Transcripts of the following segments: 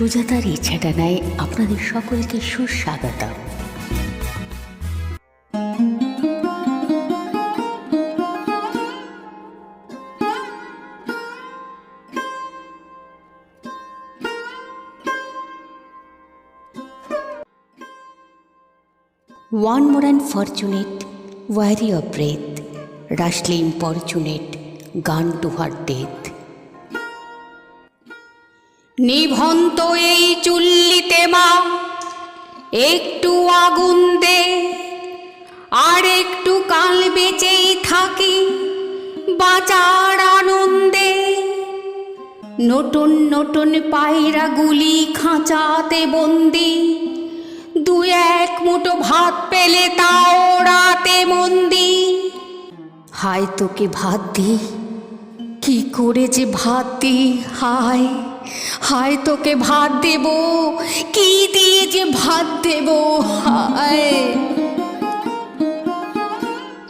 সুজাতার ইচ্ছাটা নাই আপনাদের সকলকে সুস্বাগত। One more unfortunate weary of breath rashly importunate gone to her death নিভন্ত এই চুল্লিতে মা, একটু আগুন দে, আর একটু কাল বেঁচেই থাকি, বাঁচার আনন্দে। নতুন নতুন পায়রা গুলি খাঁচাতে বন্দি, দু এক মুঠো ভাত পেলে তাও রাতে মন্দি। হায় তোকে ভাত দি কি করে যে ভাত দি হায়? হায় তোকে ভাত দেব? কি দিয়ে যে ভাত দেব? হায়।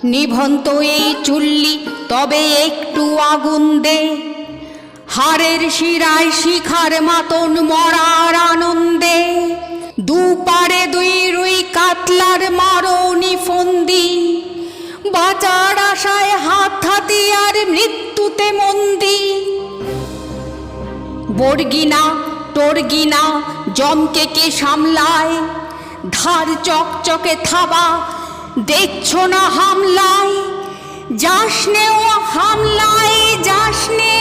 নিভন্ত এই চুল্লি, তবে একটু আগুন দে। হাড়ের শিরায় শিখার মাতন মরার আনন্দে। দুপারে দুই রুই কাতলার মারণি ফন্দি। বাঁচার আশায় হাত হাতিয়ার মৃত্যুতে মন্দি। বর্গিনা, টর্গিনা জমকে কে সামলায়। ধার চকচকে থাবা, দেখছ না হামলায়? যাসনে ও হামলায় যাসনে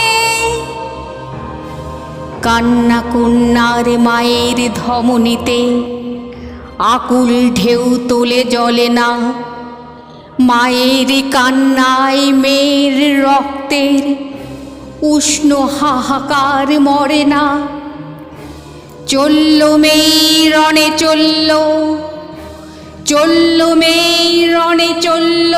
কান্না কন্যার মায়ের ধমনীতে, আকুল ঢেউ তোলে জলে না। মায়ের কান্নায় মেয়ের রক্তের উষ্ণ হাহাকার মরে না। চলল মেই রণে চলল চলল মেই রণে চলল।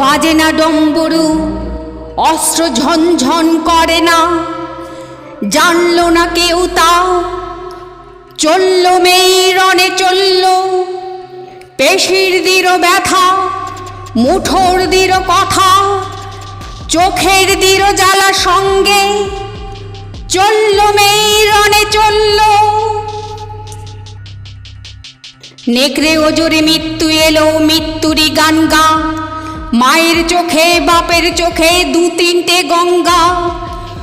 বাজে না ডম্বরু অস্ত্র ঝনঝন করে না। জানল না কেউ তা। চলল মেই রণে চলল। পেশির দির ব্যথা, মুঠোর দির কথা, চোখের দির জ্বালা সঙ্গে চলল মেই রণে চলল। নেকড়ে ওজরে মৃত্যু এলো মৃত্যুরি গান গা। মায়ের চোখে, বাপের চোখে দু তিনটে গঙ্গা।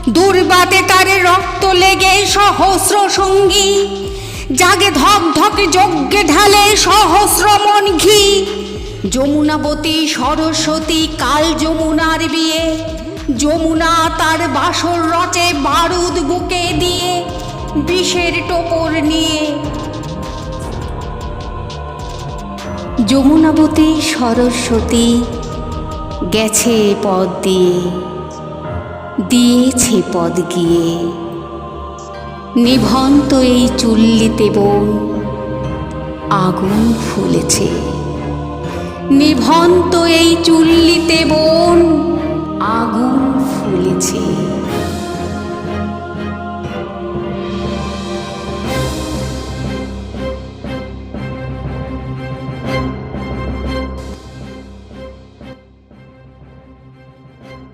দুর্বাতে তারে রক্ত লেগে সহস্র সঙ্গী। জাগে ধক ধকে যজ্ঞে ঢালে সহস্র মন ঘি। যমুনাবতী সরস্বতী কাল যমুনার বিয়ে। যমুনা তার বাসর রচে বারুদ বুকে দিয়ে বিষের টোপর নিয়ে। যমুনাবতী সরস্বতী গেছে পদ দিয়ে, দিয়েছে পদ গিয়ে। নিভন্ত এই চুল্লিতে বোন, আগুন ফুলেছে। নিভন্ত এই চুল্লিতে বোন, আগুন ফুলেছে।